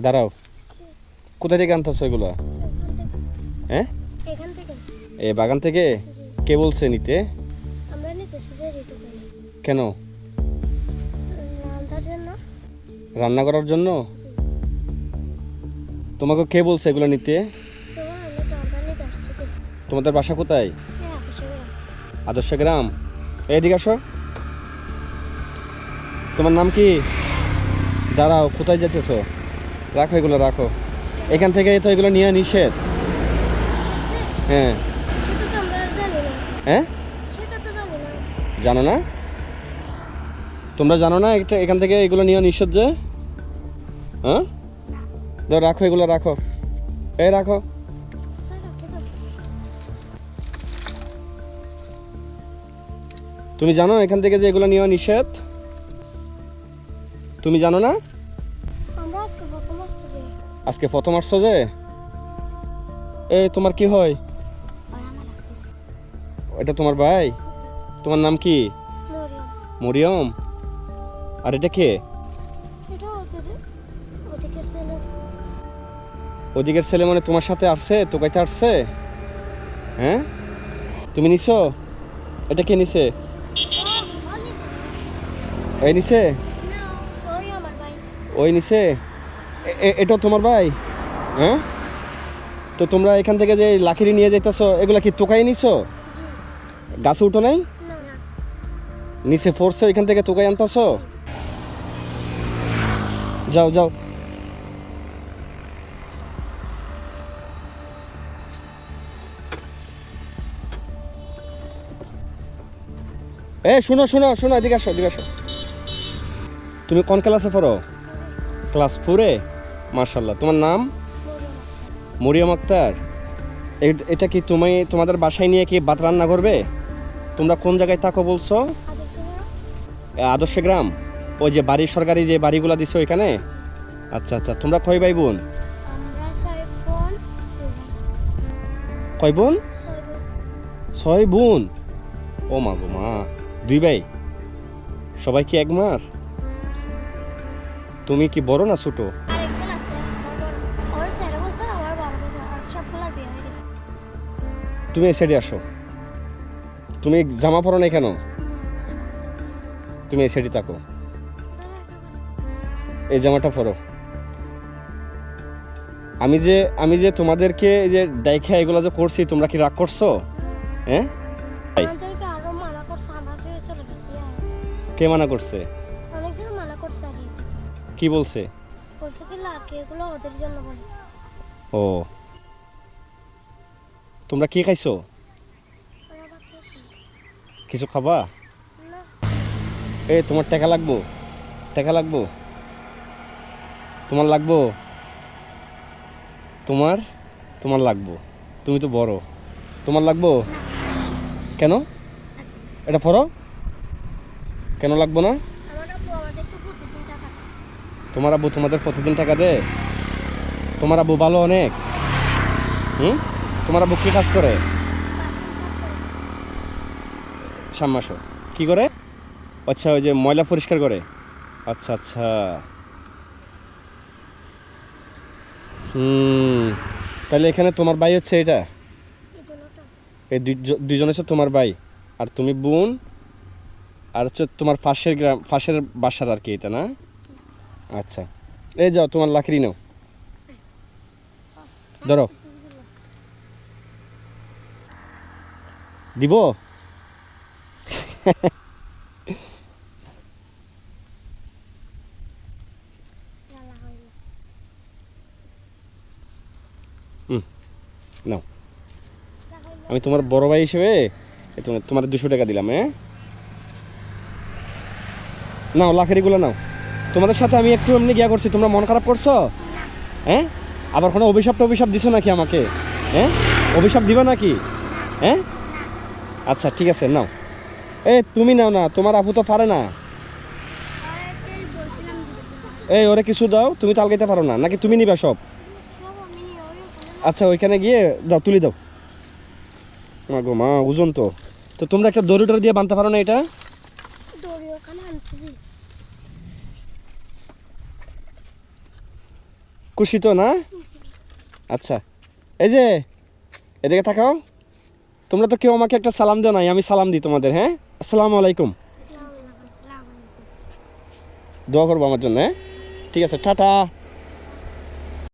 দাঁড়াও। কোথা থেকে আনতেছো এগুলো? হ্যাঁ? এখান থেকে। এ বাগান থেকে? কে বলছে নিতে? কেন? রান্নার জন্য। রান্না করার জন্য? তোমাকে কে বলছে এগুলো নিতে? তোমাদের বাসা কোথায়? হ্যাঁ আদর্শ গ্রাম। এদিকে আসো। তোমার নাম কি? দাঁড়াও কোথায় যেতেছো? রাখো, এগুলো রাখো। এখান থেকে তো এগুলো নিয়ে নিষেধ। হ্যাঁ। হ্যাঁ? জানি না? তোমরা জানো না এটা এখান থেকে এগুলো নিয়ে নিষেধ যে? হ্যাঁ? দাও রাখো, এগুলো রাখো। এই রাখো। তুমি জানো এখান থেকে যে এগুলো নেওয়া নিষেধ? তুমি জানো না? আজকে প্রথম আসছো যে? এই তোমার কি হয়? এটা তোমার ভাই? তোমার নাম কি? মরিয়ম। আর এটা কে? ওদিকের ছেলে মানে তোমার সাথে আসছে? তোকাইতে আসছে? হ্যাঁ? তুমি নিছো? এটা কে নিছে? এই নিছে? ওই নিছে? এটা তোমার ভাই? হ্যাঁ? তো তোমরা এখান থেকে যে লাখিরি নিয়ে যাইতেছো, এগুলা কি তোকাই নিছো? গাছে উঠো নাই? নিচে ফোর্সে এখান থেকে তোকাই আনতাছো? যাও যাও। এ, শুনো শুনো শুনো, এদিকে আসো এদিকে আসো। তুমি কোন ক্লাসে পড়ো? ক্লাস ফোরে মার্শাল্লাহ তোমার নাম? মরিয়ম আক্তার। এটা কি তুমি তোমাদের বাসায় নিয়ে কি ভাত রান্না করবে? তোমরা কোন জায়গায় থাকো বলছো? আদর্শ গ্রাম। ওই যে বাড়ি সরকারি যে বাড়িগুলো দিছে ওইখানে? আচ্ছা আচ্ছা। তোমরা কয় ভাই বোন। কয় বোন? ছয় বোন। ও মা গো মা। দুই ভাই? সবাই কি এক মার? তুমি কি বড় না ছোট? তুমি এই সাইডে আসো। তুমি জামা পরো না কেন? তুমি এই সাইডে থাকো। এই জামাটা পরো। আমি যে আমি যে তোমাদেরকে এই যে ডাইখা এগুলো যে করছি তোমরা কি রাগ করছ? হ্যাঁ? আর কে মানা করছে? কি বলছে? ও। তোমরা কি খাইছো? কিছু খাবা? এ তোমার টাকা লাগবো। টাকা লাগবো? তোমার লাগবো? তোমার? তোমার লাগবো। তুমি তো বড়। তোমার লাগবো? কেন? এটা পড়ো কেন লাগবো না। তোমার আব্বু তোমাদের প্রতিদিন টাকা দে তোমার আব্বু ভালো অনেক। হুম? তোমার আব্বু কাজ করে? সাম্মাসো। কি করে? আচ্ছা ওই যে ময়লা পরিষ্কার করে। আচ্ছা আচ্ছা। হুম, তাহলে এখানে তোমার ভাই হচ্ছে এটা? এই দুইজন হচ্ছে তোমার ভাই। আর তুমি বোন, আর হচ্ছে তোমার পাশের গ্রাম, পাশের বাসার আর কি এটা, না? আচ্ছা। এই যাও, তোমার লাকড়ি নাও। ধরো। দিব। নাও। আমি তোমার বড় ভাই হিসেবে তোমার দুশো টাকা দিলাম হ্যাঁ? নাও লাকড়িগুলো নাও। তোমাদের সাথে আমি একটু এমনি গিয়া করছি, তোমরা মন খারাপ করছ? হ্যাঁ? আবার কোনো অভিশাপ দিছো নাকি আমাকে? হ্যাঁ? অভিশাপ দিবা নাকি? হ্যাঁ? আচ্ছা ঠিক আছে, নাও। এ তুমি নাও না, তোমার আপু তো পারে না। এই, ওরে কিছু দাও, তুমি তো আলগাইতে পারো না, নাকি তুমি নিবা সব? আচ্ছা ওইখানে গিয়ে দাও, তুলি দাও। মা গো, মা, ওজন তো। তো তোমরা একটা দড়ি টড়ি দিয়ে বানতে পারো না এটা? খুশি তো না? আচ্ছা। এই যে, এদিকে তাকাও। তোমরা তো কেউ আমাকে একটা সালাম দিও নাই আমি সালাম দিই তোমাদের হ্যাঁ? আসসালামু আসসালামু আলাইকুম। দোয়া করব আমার জন্য হ্যাঁ? ঠিক আছে টাটা।